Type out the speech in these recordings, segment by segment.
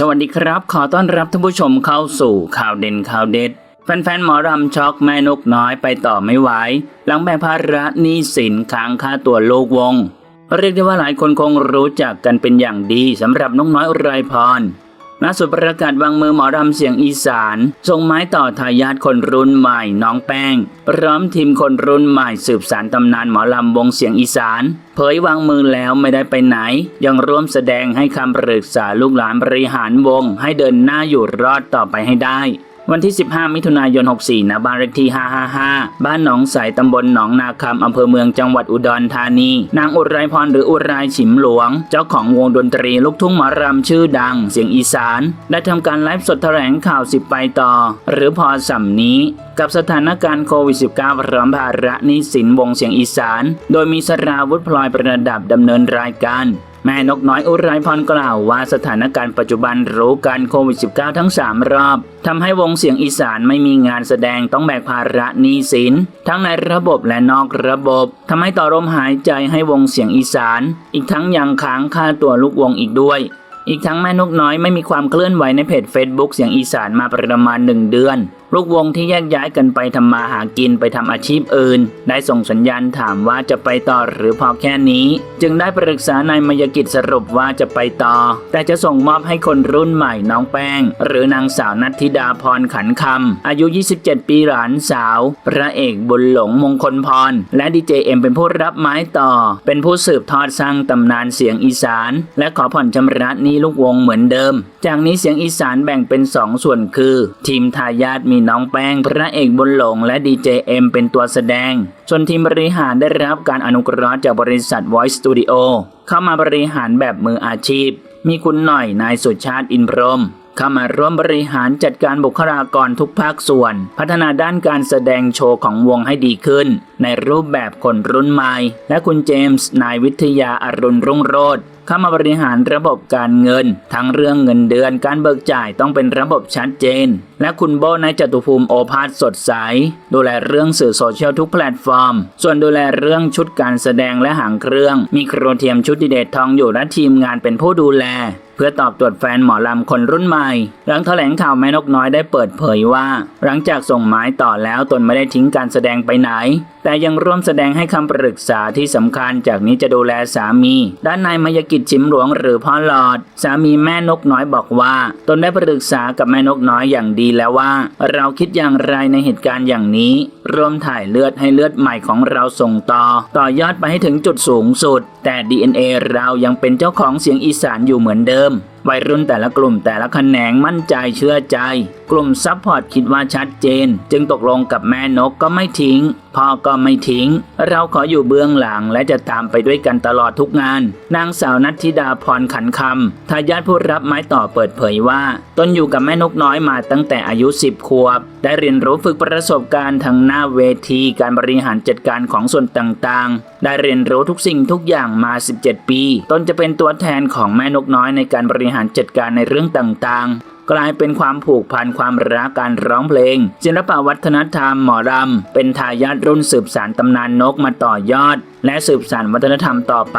สวัสดีครับ ขอต้อนรับท่านผู้ชมเข้าสู่ข่าวเด่นข่าวเด็ด แฟนๆ หมอรำช็อกแม่นกน้อยไปต่อไม่ไหวหลังแบกภาระนี้สินค้างค่าตัวโลกวง เรียกได้ว่าหลายคนคงรู้จักกันเป็นอย่างดีสำหรับน้องน้อยอุไรพร ล่าสุดประกาศวางมือหมอรำเสียงอีสานส่งไม้ต่อทายาทคนรุ่นใหม่น้องแป้งพร้อมทีมคนรุ่นใหม่สืบสานตำนานหมอลำวงเสียงอีสาน เผยวางมือแล้วไม่ได้ไปไหน ยังร่วมแสดงให้คำปรึกษาลูกหลานบริหารวง ให้เดินหน้าอยู่รอดต่อไปให้ได้ วันที่ 15 มิถุนายน 64 ณ บ้านเลขที่ 555 บ้านหนองใสตำบลหนองนาคำอำเภอเมืองจังหวัดอุดรธานี นางอุไรพรหรืออุไรฉิมหลวง เจ้าของวงดนตรีลูกทุ่งหมอรำชื่อดัง เสียงอีสาน ได้ทำการไลฟ์สดแถลงข่าวสิบไปต่อ หรือพอสัมนี้กับสถานการณ์โควิด -19 พร้อมภาระนี้สินวงเสียงอีสาน โดยมีสราวุธพลอยประดับดำเนินรายการ แม่นกน้อยอุไรพรกล่าวว่าสถานการณ์ปัจจุบันรู้การโควิด -19 ทั้ง 3 รอบทำให้วงเสียงอีสานไม่มีงานแสดงต้องแบกภาระหนี้สิน ทั้งในระบบและนอกระบบทำให้ต่อลมหายใจให้วงเสียงอีสาน อีกทั้งยังค้างค่าตัวลูกวงอีกด้วยอีกทั้งแม่นกน้อยไม่มีความเคลื่อนไหวในเพจ Facebook เสียงอีสานมาประมาณหนึ่งเดือน ลูกวงที่แยกย้ายกันไปทำมาหากินไปทำอาชีพอื่น ได้ส่งสัญญาณถามว่าจะไปต่อหรือพอแค่นี้ จึงได้ปรึกษานายมยกิจสรุปว่าจะไปต่อ แต่จะส่งมอบให้คนรุ่นใหม่น้องแป้ง หรือนางสาวนัทธิดาพรขันคำอายุ 27 ปีหลานสาว พระเอกบุญหลงมงคลพร และดีเจเอ็มเป็นผู้รับไม้ต่อ เป็นผู้สืบทอดสร้างตำนานเสียงอีสาน และขอผ่อนชำระนี้ลูกวงเหมือนเดิม จากนี้เสียงอีสานแบ่งเป็นสองส่วนคือ ทีมทายาทมีน้องแป้งพระเอกบุญหลงและดีเจเอ็มเป็นตัวแสดง ส่วนทีมบริหารได้รับการอนุเคราะห์จากบริษัท Voice Studio เข้ามาบริหารแบบมืออาชีพ มีคุณหน่อยนายสุชาติอินพรม เข้ามาร่วมบริหารจัดการบุคลากรทุกภาคส่วน พัฒนาด้านการแสดงโชว์ของวงให้ดีขึ้น ในรูปแบบคนรุ่นใหม่ และคุณเจมส์นายวิทยาอรุณรุ่งโรจน์เข้ามาบริหารระบบการเงิน ทั้งเรื่องเงินเดือนการเบิกจ่ายต้องเป็นระบบชัดเจน และคุณโบนายจตุภูมิโอภาสสดใส ดูแลเรื่องสื่อโซเชียลทุกแพลตฟอร์ม ส่วนดูแลเรื่องชุดการแสดงและหางเครื่อง มีโครเทียมชุดดิเดตทองอยู่และทีมงานเป็นผู้ดูแล เพื่อตอบโจทย์แฟนหมอลำคนรุ่นใหม่ หลังแถลงข่าวแม่นกน้อยได้เปิดเผยว่า หลังจากส่งไม้ต่อแล้วตนไม่ได้ทิ้งการแสดงไปไหน แต่ยังร่วมแสดงให้คำปรึกษาที่สำคัญจากนี้จะดูแลสามี ด้านนายมยกิจชิมหลวงหรือพ่อหลอด สามีแม่นกน้อยบอกว่า ตนได้ปรึกษากับแม่นกน้อยอย่างดีแล้วว่า เราคิดอย่างไรในเหตุการณ์อย่างนี้ร่วมถ่ายเลือดให้เลือดใหม่ของเราส่งต่อ ต่อยอดไปให้ถึงจุดสูงสุด แต่ DNA เรายังเป็นเจ้าของเสียงอีสานอยู่เหมือนเดิม thơm. วัยรุ่นแต่ละกลุ่มแต่ละแขนงมั่นใจเชื่อใจ กลุ่มซัพพอร์ตคิดว่าชัดเจน จึงตกลงกับแม่นกก็ไม่ทิ้งพ่อก็ไม่ทิ้ง เราขออยู่เบื้องหลังและจะตามไปด้วยกันตลอดทุกงาน นางสาวนัทธิดาพรขันคำทายาทผู้รับไม้ต่อเปิดเผยว่า ตนอยู่กับแม่นกน้อยมาตั้งแต่อายุ 10 ขวบ ได้เรียนรู้ฝึกประสบการณ์ทางหน้าเวทีการบริหารจัดการของส่วนต่างๆ ได้เรียนรู้ทุกสิ่งทุกอย่างมา 17 ปี ตนจะเป็นตัวแทนของแม่นกน้อยในการบริหารการจัดการในเรื่องต่างๆ กลายเป็นความผูกพันความรักการร้องเพลงศิลปวัฒนธรรมหมอรำเป็นทายาทรุ่นสืบสานตำนานนกมาต่อยอดและสืบสานวัฒนธรรมต่อไป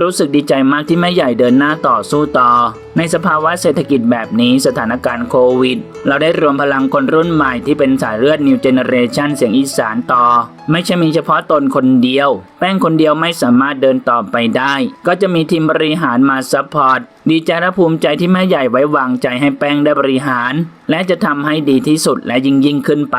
รู้สึกดีใจมากที่แม่ใหญ่เดินหน้าต่อสู้ต่อ ในสภาวะเศรษฐกิจแบบนี้สถานการณ์โควิด เราได้รวมพลังคนรุ่นใหม่ที่เป็นสายเลือด New Generation เสียงอีสานต่อ ไม่ใช่มีเฉพาะตนคนเดียว แป้งคนเดียวไม่สามารถเดินต่อไปได้ ก็จะมีทีมบริหารมาซัพพอร์ตดีใจและภูมิใจที่แม่ใหญ่ไว้วางใจให้แป้งได้บริหาร และจะทำให้ดีที่สุดและยิ่งยิ่งขึ้นไป